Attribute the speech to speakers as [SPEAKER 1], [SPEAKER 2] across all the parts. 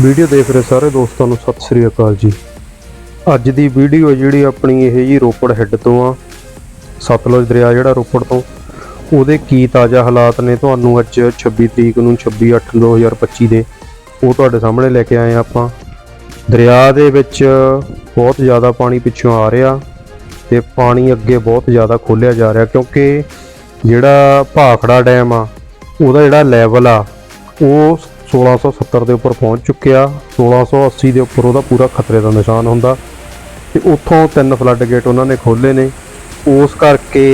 [SPEAKER 1] Video ਦੇਖ ਰਹੇ ਸਾਰੇ ਦੋਸਤਾਂ ਨੂੰ ਸਤਿ ਸ੍ਰੀ ਅਕਾਲ ਜੀ। ਅੱਜ ਦੀ ਵੀਡੀਓ ਜਿਹੜੀ ਆਪਣੀ ਇਹ ਜੀ ਰੋਪੜ ਹੈੱਡ ਤੋਂ ਆ, ਸਤਲੁਜ ਦਰਿਆ ਜਿਹੜਾ ਰੋਪੜ ਤੋਂ। ਉਹਦੇ ਕੀ ਤਾਜ਼ਾ ਹਾਲਾਤ ਨੇ ਤੁਹਾਨੂੰ ਅੱਜ 26 ਤਰੀਕ ਨੂੰ 26/8/2025 ਦੇ ਉਹ ਤੁਹਾਡੇ ਸਾਹਮਣੇ ਲੈ ਕੇ ਆਏ ਹਾਂ ਆਪਾਂ। ਦਰਿਆ ਦੇ ਵਿੱਚ ਬਹੁਤ ਜ਼ਿਆਦਾ ਪਾਣੀ ਪਿੱਛੋਂ ਆ ਰਿਹਾ ਤੇ ਪਾਣੀ ਅੱਗੇ ਬਹੁਤ ਜ਼ਿਆਦਾ ਖੋਲਿਆ ਜਾ ਰਿਹਾ ਕਿਉਂਕਿ ਜਿਹੜਾ ਭਾਖੜਾ ਡੈਮ ਆ, ਉਹਦਾ ਜਿਹੜਾ ਲੈਵਲ ਆ, ਉਹ 1670 ਦੇ ਉੱਪਰ ਪਹੁੰਚ ਚੁੱਕਿਆ। 1680 ਦੇ ਉੱਪਰ ਉਹਦਾ ਪੂਰਾ ਖਤਰੇ ਦਾ ਨਿਸ਼ਾਨ ਹੁੰਦਾ। ਤੇ ਉੱਥੋਂ ਤਿੰਨ ਫਲੱਡ ਗੇਟ ਉਹਨਾਂ ਨੇ ਖੋਲੇ ਨੇ। ਉਸ ਕਰਕੇ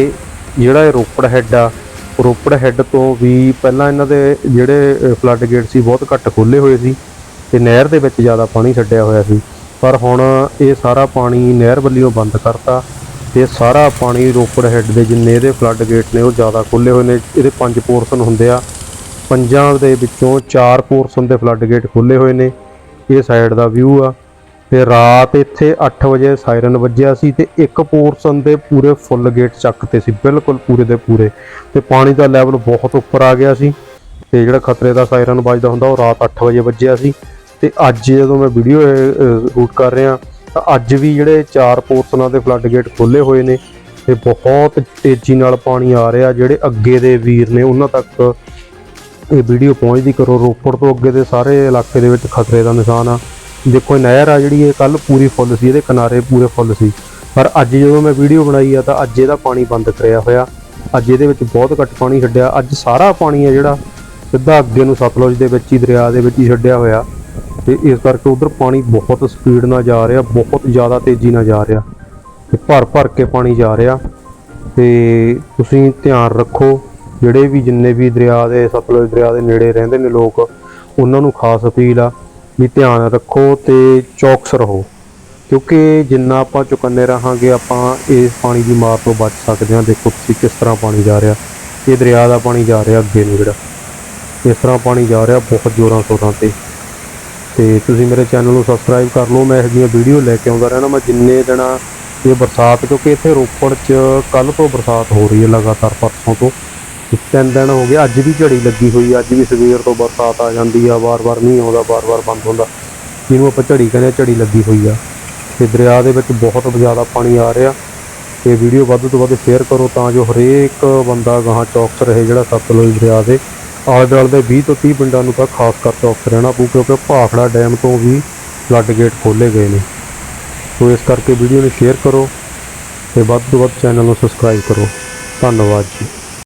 [SPEAKER 1] ਜਿਹੜਾ ਇਹ ਰੋਪੜ ਹੈੱਡ ਆ, ਰੋਪੜ ਹੈੱਡ ਤੋਂ ਵੀ ਪਹਿਲਾਂ ਇਹਨਾਂ ਦੇ ਜਿਹੜੇ ਫਲੱਡ ਗੇਟ ਸੀ ਬਹੁਤ ਘੱਟ ਖੋਲੇ ਹੋਏ ਸੀ ਤੇ ਨਹਿਰ ਦੇ ਵਿੱਚ ਜ਼ਿਆਦਾ ਪਾਣੀ ਛੱਡਿਆ ਹੋਇਆ ਸੀ। ਪਰ ਹੁਣ ਇਹ ਸਾਰਾ ਪਾਣੀ ਨਹਿਰ ਵੱਲੋਂ ਬੰਦ ਕਰਤਾ। ਤੇ ਸਾਰਾ ਪਾਣੀ ਰੋਪੜ ਹੈੱਡ ਦੇ ਜਿੰਨੇ ਇਹਦੇ ਫਲੱਡ ਗੇਟ ਨੇ ਉਹ ਜ਼ਿਆਦਾ ਖੁੱਲੇ ਹੋਏ ਨੇ। ਇਹਦੇ ਪੰਜ ਪੋਰਸ਼ਨ ਹੁੰਦੇ ਆ। ਪੰਜਾਂ ਦੇ ਵਿੱਚੋਂ ਚਾਰ ਪੋਰਸ਼ਨ ਦੇ ਫਲੱਡ ਗੇਟ ਖੁੱਲੇ ਹੋਏ ਨੇ, ਇਹ ਸਾਈਡ ਦਾ ਵਿਊ ਆ। ਤੇ ਰਾਤ ਇੱਥੇ 8 ਵਜੇ ਸਾਇਰਨ ਵੱਜਿਆ ਸੀ ਤੇ ਇੱਕ ਪੋਰਸ਼ਨ ਦੇ ਪੂਰੇ ਫੁੱਲ ਗੇਟ ਚੱਕ ਤੇ ਸੀ, ਬਿਲਕੁਲ ਪੂਰੇ ਦੇ ਪੂਰੇ। ਤੇ ਪਾਣੀ ਦਾ ਲੈਵਲ ਬਹੁਤ ਉੱਪਰ ਆ ਗਿਆ ਸੀ ਤੇ ਜਿਹੜਾ ਖਤਰੇ ਦਾ ਸਾਇਰਨ ਵੱਜਦਾ ਹੁੰਦਾ, ਉਹ ਰਾਤ 8 ਵਜੇ ਵੱਜਿਆ ਸੀ। ਤੇ ਅੱਜ ਜਦੋਂ ਮੈਂ ਵੀਡੀਓ ਸ਼ੂਟ ਕਰ ਰਿਹਾ, ਤਾਂ ਅੱਜ ਵੀ ਜਿਹੜੇ ਚਾਰ ਪੋਰਸ਼ਨਾਂ ਦੇ ਫਲੱਡ ਗੇਟ ਖੋਲੇ ਹੋਏ ਨੇ, ਤੇ ਬਹੁਤ ਤੇਜ਼ੀ ਨਾਲ ਪਾਣੀ ਆ ਰਿਹਾ, ਜਿਹੜੇ ਅੱਗੇ ਦੇ ਵੀਰ ਨੇ ਉਹਨਾਂ ਤੱਕ ਇਹ ਵੀਡੀਓ ਪਹੁੰਚਦੀ ਕਰੋ ਰੋਪੜ ਤੋਂ ਅੱਗੇ ਦੇ ਸਾਰੇ ਇਲਾਕੇ ਦੇ ਵਿੱਚ ਖਤਰੇ ਦਾ ਨਿਸ਼ਾਨ ਆ। ਦੇਖੋ ਨਹਿਰ ਆ ਜਿਹੜੀ, ਇਹ ਕੱਲ ਪੂਰੀ ਫੁੱਲ ਸੀ, ਇਹਦੇ ਕਿਨਾਰੇ ਪੂਰੇ ਫੁੱਲ ਸੀ। ਪਰ ਅੱਜ ਜਦੋਂ ਮੈਂ ਵੀਡੀਓ ਬਣਾਈ ਆ ਤਾਂ ਅੱਜ ਇਹਦਾ ਪਾਣੀ ਬੰਦ ਕਰਿਆ ਹੋਇਆ। ਅੱਜ ਇਹਦੇ ਵਿੱਚ ਬਹੁਤ ਘੱਟ ਪਾਣੀ ਛੱਡਿਆ। ਅੱਜ ਸਾਰਾ ਪਾਣੀ ਆ ਜਿਹੜਾ, ਸਿੱਧਾ ਅੱਗੇ ਨੂੰ ਸਤਲੁਜ ਦੇ ਵਿੱਚ ਹੀ, ਦਰਿਆ ਦੇ ਵਿੱਚ ਹੀ ਛੱਡਿਆ ਹੋਇਆ। ਤੇ ਇਸ ਕਰਕੇ ਉਧਰ ਪਾਣੀ ਬਹੁਤ ਸਪੀਡ ਨਾਲ ਜਾ ਰਿਹਾ, ਬਹੁਤ ਜ਼ਿਆਦਾ ਤੇਜ਼ੀ ਨਾਲ ਜਾ ਰਿਹਾ। ਤੇ ਭਰ ਭਰ ਕੇ ਪਾਣੀ ਜਾ ਰਿਹਾ। ਤੇ ਤੁਸੀਂ ਧਿਆਨ ਰੱਖੋ ਜਿਹੜੇ ਵੀ ਜਿੰਨੇ ਵੀ ਦਰਿਆ ਦੇ, ਸਤਲੁਜ ਦਰਿਆ ਦੇ ਨੇੜੇ ਰਹਿੰਦੇ ਨੇ ਲੋਕ, ਉਹਨਾਂ ਨੂੰ ਖਾਸ ਅਪੀਲ ਆ ਵੀ ਧਿਆਨ ਰੱਖੋ ਤੇ ਚੌਕਸ ਰਹੋ। ਕਿਉਂਕਿ ਜਿੰਨਾ ਆਪਾਂ ਚੁਕੰਨੇ ਰਹਾਂਗੇ, ਆਪਾਂ ਇਸ ਪਾਣੀ ਦੀ ਮਾਰ ਤੋਂ ਬਚ ਸਕਦੇ ਹਾਂ। ਦੇਖੋ ਤੁਸੀਂ ਕਿਸ ਤਰ੍ਹਾਂ ਪਾਣੀ ਜਾ ਰਿਹਾ। ਇਹ ਦਰਿਆ ਦਾ ਪਾਣੀ ਜਾ ਰਿਹਾ ਅੱਗੇ ਨੂੰ ਜਿਹੜਾ। ਇਸ ਤਰ੍ਹਾਂ ਪਾਣੀ ਜਾ ਰਿਹਾ ਬਹੁਤ ਜ਼ੋਰਾਂ ਸ਼ੋਰਾਂ ਤੇ। ਤੇ ਤੁਸੀਂ ਮੇਰੇ ਚੈਨਲ ਨੂੰ ਸਬਸਕ੍ਰਾਈਬ ਕਰ ਲਓ। ਮੈਂ ਇਹੋ ਜਿਹੀਆਂ ਵੀਡੀਓ ਲੈ ਕੇ ਆਉਂਦਾ ਰਹਿਣਾ ਮੈਂ ਜਿੰਨੇ ਦਿਨਾਂ ਇਹ ਬਰਸਾਤ, ਕਿਉਂਕਿ ਇੱਥੇ ਰੋਪੜ 'ਚ ਕੱਲ ਤੋਂ ਬਰਸਾਤ ਹੋ ਰਹੀ ਹੈ ਲਗਾਤਾਰ ਪਰਸੋਂ ਤੋਂ। ਤਿੰਨ ਦਿਨ ਹੋ ਗਏ, ਅੱਜ ਵੀ ਝੜੀ ਲੱਗੀ ਹੋਈ ਅੱਜ ਵੀ ਸਵੇਰ ਤੋਂ ਬਰਸਾਤ ਆ ਜਾਂਦੀ ਆ, ਵਾਰ-ਵਾਰ ਨਹੀਂ ਆਉਂਦਾ, ਵਾਰ-ਵਾਰ ਬੰਦ ਹੁੰਦਾ। ਜਿਹਨੂੰ ਆਪਾਂ ਝੜੀ ਕਹਿੰਦੇ ਆ, ਝੜੀ ਲੱਗੀ ਹੋਈ ਆ। ਤੇ ਦਰਿਆ ਦੇ ਵਿੱਚ ਬਹੁਤ ਜ਼ਿਆਦਾ ਪਾਣੀ ਆ ਰਿਹਾ। ਤੇ ਵੀਡੀਓ ਵੱਧ ਤੋਂ ਵੱਧ ਸ਼ੇਅਰ ਕਰੋ ਤਾਂ ਜੋ ਹਰੇਕ ਬੰਦਾ ਗਾਹਾਂ ਚੌਕਸ ਰਹੇ, ਜਿਹੜਾ ਸਤਲੁਜ ਦਰਿਆ ਦੇ ਆਲੇ ਦੁਆਲੇ ਦੇ 20 ਤੋਂ 30 ਪਿੰਡਾਂ ਨੂੰ ਤਾਂ ਖਾਸ ਕਰ ਚੌਕਸ ਰਹਿਣਾ ਪਊ, ਕਿਉਂਕਿ ਭਾਖੜਾ ਡੈਮ ਤੋਂ ਵੀ ਫਲੱਡ ਗੇਟ ਖੋਲੇ ਗਏ ਨੇ। ਸੋ ਇਸ ਕਰਕੇ ਵੀਡੀਓ ਨੂੰ ਸ਼ੇਅਰ ਕਰੋ ਤੇ ਵੱਧ ਤੋਂ ਵੱਧ ਚੈਨਲ ਨੂੰ ਸਬਸਕ੍ਰਾਈਬ ਕਰੋ। ਧੰਨਵਾਦ ਜੀ।